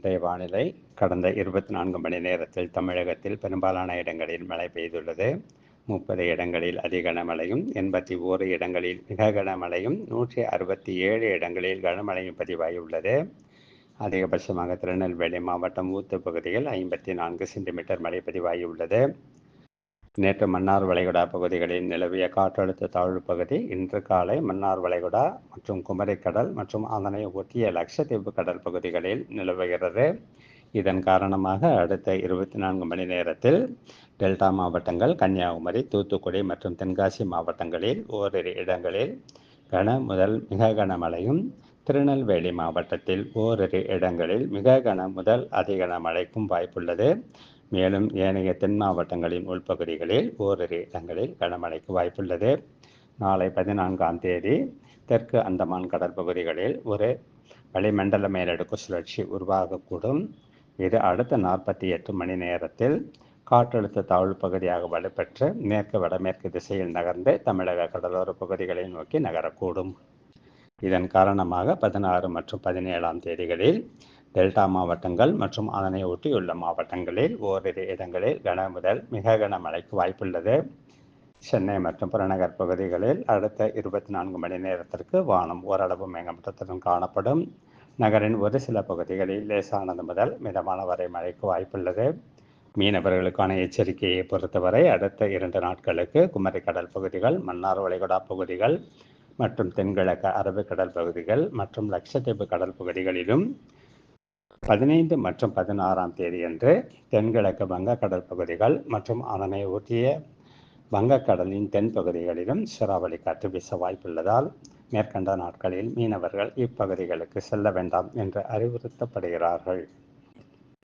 இன்றைய வானிலை கடந்த இருபத்தி நான்கு மணி நேரத்தில் தமிழகத்தில் பெரும்பாலான இடங்களில் மழை பெய்துள்ளது. முப்பது இடங்களில் அதிக கனமழையும் எண்பத்தி ஓரு இடங்களில் மிக கனமழையும் நூற்றி அறுபத்தி ஏழு இடங்களில் கனமழையும் பதிவாகியுள்ளது. அதிகபட்சமாக திருநெல்வேலி மாவட்டம் ஊத்து பகுதியில் ஐம்பத்தி நான்கு சென்டிமீட்டர் மழை பதிவாகியுள்ளது. நேற்று மன்னார் வளைகுடா பகுதிகளில் நிலவிய காற்றழுத்த தாழ்வு பகுதி இன்று காலை மன்னார் வளைகுடா மற்றும் குமரிக்கடல் மற்றும் அதனை ஒட்டிய லட்சத்தீவு கடல் பகுதிகளில் நிலவுகிறது. இதன் காரணமாக அடுத்த இருபத்தி நான்கு மணி நேரத்தில் டெல்டா மாவட்டங்கள் கன்னியாகுமரி தூத்துக்குடி மற்றும் தென்காசி மாவட்டங்களில் ஓரிரு இடங்களில் கன முதல் மிக கனமழையும் திருநெல்வேலி மாவட்டத்தில் ஓரிரு இடங்களில் மிக கன முதல் அதிகன மழைக்கும் வாய்ப்புள்ளது. மேலும் ஏனைய தென் மாவட்டங்களின் உள்பகுதிகளில் ஓரிரு இடங்களில் கனமழைக்கு வாய்ப்புள்ளது. நாளை பதினான்காம் தேதி தெற்கு அந்தமான் கடற்பகுதிகளில் ஒரு வளிமண்டல மேலடுக்கு சுழற்சி உருவாகக்கூடும். இது அடுத்த நாற்பத்தி எட்டு மணி நேரத்தில் காற்றழுத்த தாழ்வு பகுதியாக வலுப்பெற்று மேற்கு வடமேற்கு திசையில் நகர்ந்து தமிழக கடலோர பகுதிகளை நோக்கி நகரக்கூடும். இதன் காரணமாக பதினாறு மற்றும் பதினேழாம் தேதிகளில் டெல்டா மாவட்டங்கள் மற்றும் அதனை ஒட்டியுள்ள மாவட்டங்களில் ஓரிரு இடங்களில் கன முதல் மிக கனமழைக்கு வாய்ப்புள்ளது. சென்னை மற்றும் புறநகர் பகுதிகளில் அடுத்த இருபத்தி நான்கு மணி நேரத்திற்கு வானம் ஓரளவு மேகமூட்டத்துடன் காணப்படும். நகரின் ஒரு சில பகுதிகளில் லேசானது முதல் மிதமான வரை மழைக்கு வாய்ப்புள்ளது. மீனவர்களுக்கான எச்சரிக்கையை பொறுத்தவரை அடுத்த இரண்டு நாட்களுக்கு குமரி கடல் பகுதிகள் மன்னார் வளைகுடா பகுதிகள் மற்றும் தென்கிழக்கு அரபிக்கடல் பகுதிகள் மற்றும் லட்சத்தீவு கடல் பகுதிகளிலும் பதினைந்து மற்றும் பதினாறாம் தேதியன்று தென்கிழக்கு வங்கக்கடல் பகுதிகள் மற்றும் அதனை ஒட்டிய வங்கக்கடலின் தென் பகுதிகளிலும் சூறாவளி காற்று வீச வாய்ப்புள்ளதால் மேற்கண்ட நாட்களில் மீனவர்கள் இப்பகுதிகளுக்கு செல்ல வேண்டாம் என்று அறிவுறுத்தப்படுகிறார்கள்.